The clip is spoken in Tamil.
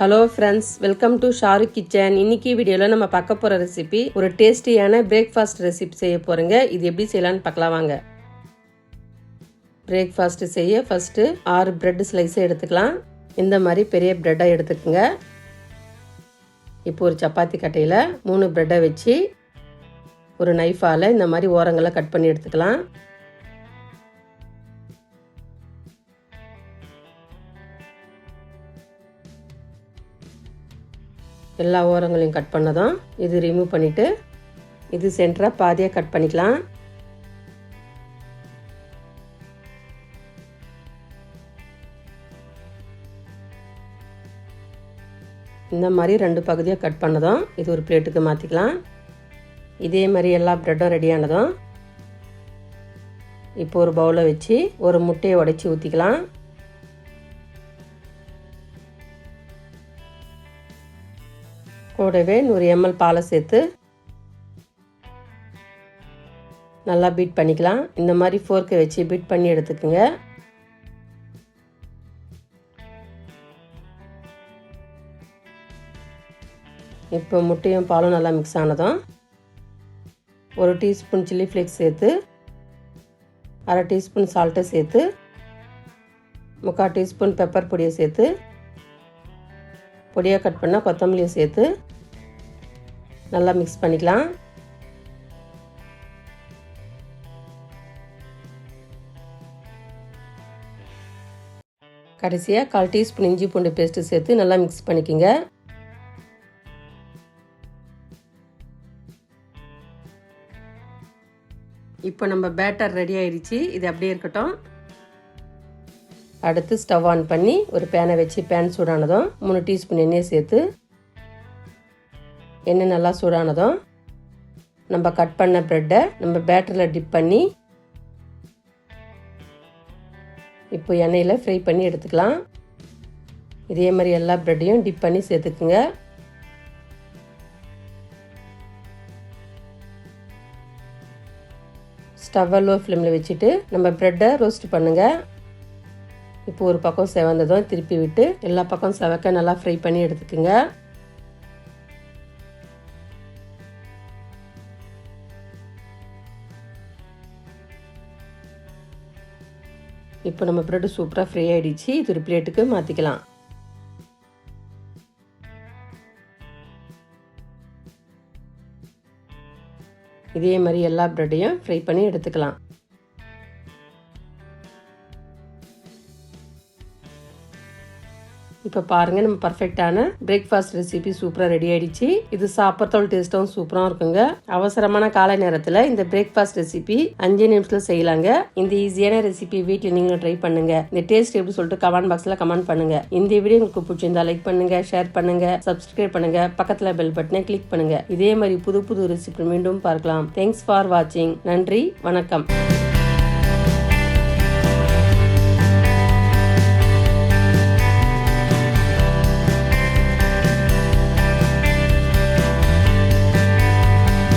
Hello friends welcome to Shahrukh kitchen இன்னைக்கு வீடியோவில் நம்ம பார்க்க போகிற ரெசிபி ஒரு டேஸ்டியான பிரேக்ஃபாஸ்ட் ரெசிபி செய்ய போகிறோங்க இது எப்படி செய்யலான்னு பார்க்கலாம் வாங்க. பிரேக்ஃபாஸ்ட் செய்ய ஃபஸ்ட்டு ஆறு பிரெட் ஸ்லைஸை எடுத்துக்கலாம். இந்த மாதிரி பெரிய பிரெட்டாக எடுத்துக்கோங்க. இப்போ ஒரு சப்பாத்தி கட்டையில் மூணு பிரெட்டை வச்சு ஒரு நைஃபால் இந்த மாதிரி ஓரங்களை கட் பண்ணி எடுத்துக்கலாம். எல்லா ஓரங்களையும் கட் பண்ணதும் இது ரிமூவ் பண்ணிவிட்டு இது சென்டராக பாதியாக கட் பண்ணிக்கலாம். இந்த மாதிரி ரெண்டு பகுதியாக கட் பண்ணதும் இது ஒரு பிளேட்டுக்கு மாற்றிக்கலாம் இதே மாதிரி எல்லா ப்ரெட்டும் ரெடியானதும் இப்போ ஒரு பவுலை வச்சு ஒரு முட்டையை உடைச்சி ஊற்றிக்கலாம் கூடவே நூறு எம்எல் பாலை சேர்த்து நல்லா பீட் பண்ணிக்கலாம். இந்த மாதிரி ஃபோர்க்கை வச்சு பீட் பண்ணி எடுத்துக்கோங்க. இப்போ முட்டையும் பாலும் நல்லா மிக்ஸ் ஆனதும் ஒரு டீஸ்பூன் சில்லி ஃப்ளேக்ஸ் சேர்த்து அரை டீஸ்பூன் சால்ட்டை சேர்த்து முக்கால் டீஸ்பூன் பெப்பர் பொடியை சேர்த்து பொடியாக கட் பண்ணால் கொத்தமல்லியை சேர்த்து நல்லா மிக்ஸ் பண்ணிக்கலாம். கடைசியாக கால் டீஸ்பூன் இஞ்சி பூண்டு பேஸ்ட்டு சேர்த்து நல்லா மிக்ஸ் பண்ணிக்கோங்க. இப்போ நம்ம பேட்டர் ரெடி ஆயிடுச்சு இது அப்படியே இருக்கட்டும். அடுத்து ஸ்டவ் ஆன் பண்ணி ஒரு பேனை வச்சு பேன் சூடானதும் மூணு டீஸ்பூன் எண்ணெயை சேர்த்து எண்ணெய் நல்லா சூடானதும் நம்ம கட் பண்ண ப்ரெட்டை நம்ம பேட்டரில் டிப் பண்ணி இப்போ எண்ணெயில் ஃப்ரை பண்ணி எடுத்துக்கலாம். இதே மாதிரி எல்லா ப்ரெட்டையும் டிப் பண்ணி சேர்த்துக்குங்க. ஸ்டவ்வை லோ ஃப்ளேமில் வச்சுட்டு நம்ம ப்ரெட்டை ரோஸ்ட் பண்ணுங்கள் இப்போ ஒரு பக்கம் செவந்ததும் திருப்பி விட்டு எல்லா பக்கம் செவக்க நல்லா ஃப்ரை பண்ணி எடுத்துக்கோங்க. இப்போ நம்ம ப்ரெட் சூப்பராக ஃப்ரை ஆகிடுச்சு இது ஒரு பிளேட்டுக்கு மாற்றிக்கலாம் இதே மாதிரி எல்லா ப்ரெட்டையும் ஃப்ரை பண்ணி எடுத்துக்கலாம். இப்போ பாருங்கள் நம்ம பர்ஃபெக்டான பிரேக்ஃபாஸ்ட் ரெசிபி சூப்பராக ரெடி ஆயிடுச்சு. இது சாப்பிட்றதோட டேஸ்ட்டும் சூப்பராக இருக்குங்க. அவசரமான காலை நேரத்தில் இந்த பிரேக்ஃபாஸ்ட் ரெசிபி அஞ்சு நிமிஷத்தில் செய்யலாங்க. இந்த ஈஸியான ரெசிபி வீட்டில் நீங்களும் ட்ரை பண்ணுங்க. இந்த டேஸ்ட் எப்படி சொல்லிட்டு கமெண்ட் பாக்ஸில் கமெண்ட் பண்ணுங்க. இந்த வீடியோ உங்களுக்கு பிடிச்சிருந்தா லைக் பண்ணுங்க ஷேர் பண்ணுங்க சப்ஸ்கிரைப் பண்ணுங்க பக்கத்தில் பெல் பட்டனை கிளிக் பண்ணுங்க. இதே மாதிரி புது புது ரெசிபி மீண்டும் பார்க்கலாம். தேங்க்ஸ் ஃபார் வாட்சிங் நன்றி வணக்கம்.